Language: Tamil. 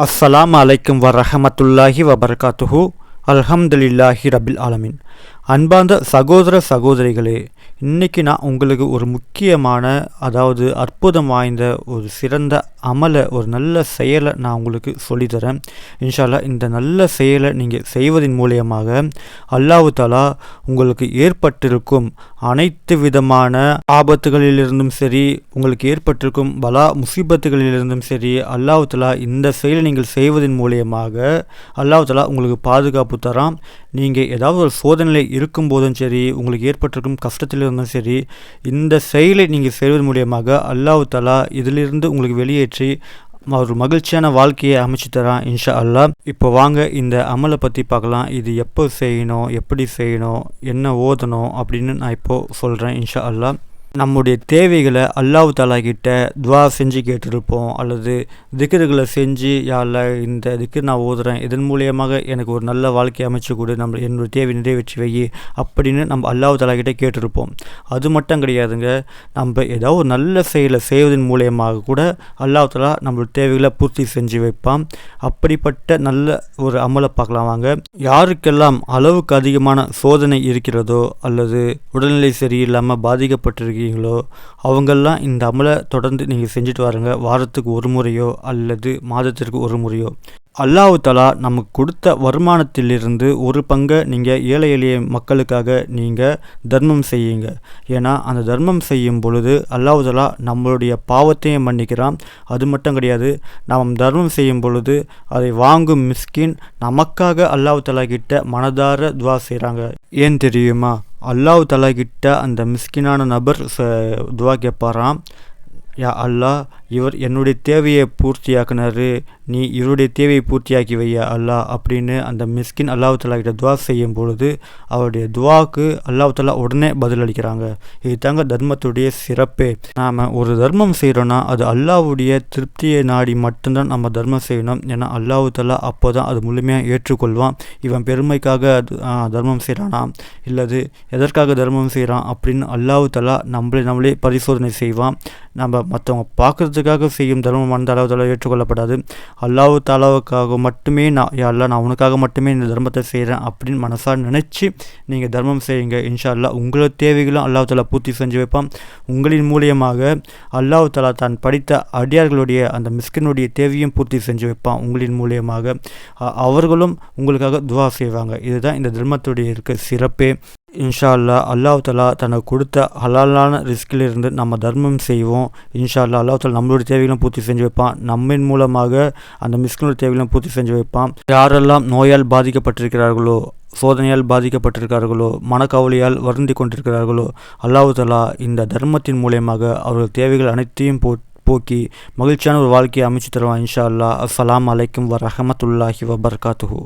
அஸ்ஸலாம் அலைக்கும் வரஹமத்துல்லாஹி வபர்காத்துஹு அல்ஹம்துலில்லாஹி ரபில் ஆலமின் அன்பார்ந்த சகோதர சகோதரிகளே இன்றைக்கி நான் உங்களுக்கு ஒரு முக்கியமான அதாவது அற்புதம் வாய்ந்த ஒரு சிறந்த அமலை ஒரு நல்ல செயலை நான் உங்களுக்கு சொல்லித்தரேன். இன்ஷால்லா இந்த நல்ல செயலை நீங்கள் செய்வதன் மூலியமாக அல்லாஹு தாலா உங்களுக்கு ஏற்பட்டிருக்கும் அனைத்து விதமான ஆபத்துகளிலிருந்தும் சரி உங்களுக்கு ஏற்பட்டிருக்கும் பலா முசீபத்துகளிலிருந்தும் சரி அல்லாஹு தாலா இந்த செயலை நீங்கள் செய்வதன் மூலியமாக அல்லாஹு தாலா உங்களுக்கு பாதுகாப்பு தரான். நீங்கள் ஏதாவது ஒரு சோதனையில் இருக்கும்போதும் சரி உங்களுக்கு ஏற்பட்டிருக்கும் கஷ்டத்தில் இருந்தும் சரி இந்த செயலை நீங்கள் செய்வதன் மூலியமாக அல்லாஹு தாலா இதிலிருந்து உங்களுக்கு வெளியேற்றி ஒரு மகிழ்ச்சியான வாழ்க்கையை அமைச்சு தரான் இன்ஷா அல்லா இப்போ வாங்க இந்த அமலை பற்றி பார்க்கலாம். இது எப்போ செய்யணும் எப்படி செய்யணும் என்ன ஓதணும் அப்படின்னு நான் இப்போது சொல்கிறேன் இன்ஷா அல்லா நம்முடைய தேவைகளை அல்லாஹ் தாலா கிட்ட துவா செஞ்சு கேட்டிருப்போம். அல்லது திக்கர்களை செஞ்சு யாரில் இந்த திக்கர் நான் ஓதுறேன். இதன் மூலியமாக எனக்கு ஒரு நல்ல வாழ்க்கை அமைச்சு கொடு. நம்ம என்னுடைய தேவை நிறைவேற்றி வை. அப்படின்னு நம்ம அல்லாஹ் தாலா கிட்ட கேட்டிருப்போம். அது மட்டும் கிடையாதுங்க. நம்ம ஏதாவது ஒரு நல்ல செயலை செய்வதன் மூலியமாக கூட அல்லாஹ் தாலா நம்மளுடைய தேவைகளை பூர்த்தி செஞ்சு வைப்பான். அப்படிப்பட்ட நல்ல ஒரு அமலை பார்க்கலாம் வாங்க. யாருக்கெல்லாம் அளவுக்கு அதிகமான சோதனை இருக்கிறதோ அல்லது உடல்நிலை சரியில்லாமல் பாதிக்கப்பட்டிருக்கு இருக்கீங்களோ அவங்கெல்லாம் இந்த அமலை தொடர்ந்து நீங்கள் செஞ்சுட்டு வாருங்க. வாரத்துக்கு ஒரு முறையோ அல்லது மாதத்திற்கு ஒரு முறையோ. அல்லாஹு தலா நமக்கு கொடுத்த வருமானத்திலிருந்து ஒரு பங்கை நீங்கள் ஏழை எளிய மக்களுக்காக நீங்கள் தர்மம் செய்யுங்க. ஏன்னா அந்த தர்மம் செய்யும் பொழுது அல்லாஹு தலா நம்மளுடைய பாவத்தையும் மன்னிக்கிறான். அது மட்டும் கிடையாது நாம் தர்மம் செய்யும் பொழுது அதை வாங்கும் மிஸ்கின் நமக்காக அல்லாஹு தலா கிட்ட மனதார துவா செய்கிறாங்க ஏன் தெரியுமா? அல்லாஹ் தலா கிட்ட அந்த மிஸ்கினான நபர் துவா கேட்பாராம் யா அல்லா இவர் என்னுடைய தேவையை பூர்த்தியாக்குனாரு. நீ இவருடைய தேவையை பூர்த்தியாக்கி வையா அல்லா அப்படின்னு அந்த மிஸ்கின் அல்லாஹ் கிட்ட துவா செய்யும் பொழுது அவருடைய துவாக்கு அல்லாஹ் உடனே பதிலளிக்கிறாங்க. இது தாங்க தர்மத்துடைய சிறப்பே. நாம் ஒரு தர்மம் செய்கிறோன்னா அது அல்லாவுடைய திருப்தியை நாடி மட்டும்தான் நம்ம தர்மம் செய்யணும். ஏன்னா அல்லாஹ் தலா அப்போ தான் அது முழுமையாக ஏற்றுக்கொள்வான். இவன் பெருமைக்காக தர்மம் செய்கிறானா இல்லது எதற்காக தர்மம் செய்கிறான் அப்படின்னு அல்லாஹ் தலா நம்மளே நம்மளே பரிசோதனை செய்வான். நம்ம மற்றவங்க பார்க்குறதுக்காக செய்யும் தர்மம் அந்த அளவு தலா ஏற்றுக்கொள்ளப்படாது. அல்லாஹு தாலாவுக்காக மட்டுமே நான் அல்லா நான் உனக்காக மட்டுமே இந்த தர்மத்தை செய்கிறேன் அப்படின்னு மனசாக நினச்சி நீங்கள் தர்மம் செய்யுங்க. இன்ஷா அல்லா உங்களோட தேவைகளும் அல்லாஹ் தாலா பூர்த்தி செஞ்சு வைப்பான். உங்களின் மூலியமாக அல்லாஹு தாலா தான் படித்த அடியார்களுடைய அந்த மிஸ்கினுடைய தேவையும் பூர்த்தி செஞ்சு வைப்பான் உங்களின் மூலியமாக. அவர்களும் உங்களுக்காக துவா செய்வாங்க. இதுதான் இந்த தர்மத்துடைய இருக்க சிறப்பே. இன்ஷா அல்லா அல்லாஹ் தலா தனக்கு கொடுத்த ஹலாலான ரிஸ்கிலிருந்து நம்ம தர்மம் செய்வோம். இன்ஷா அல்லா அல்லாஹ் தலா நம்மளுடைய தேவைகளும் பூர்த்தி செஞ்சு வைப்பான். நம்மின் மூலமாக அந்த மிஸ்கினுடைய தேவைகளும் பூர்த்தி செஞ்சு வைப்பான். யாரெல்லாம் நோயால் பாதிக்கப்பட்டிருக்கிறார்களோ சோதனையால் பாதிக்கப்பட்டிருக்கிறார்களோ மனக்கவலையால் வருந்தி கொண்டிருக்கிறார்களோ அல்லாஹு தலா இந்த தர்மத்தின் மூலியமாக அவர்கள் தேவைகள் அனைத்தையும் போ போக்கி மகிழ்ச்சியான ஒரு வாழ்க்கையை அமைச்சு தருவான் இன்ஷா அல்லா அஸ்லாம் அலைக்கும் வரஹமத்துல்லாஹி வபர்காத்துஹூ.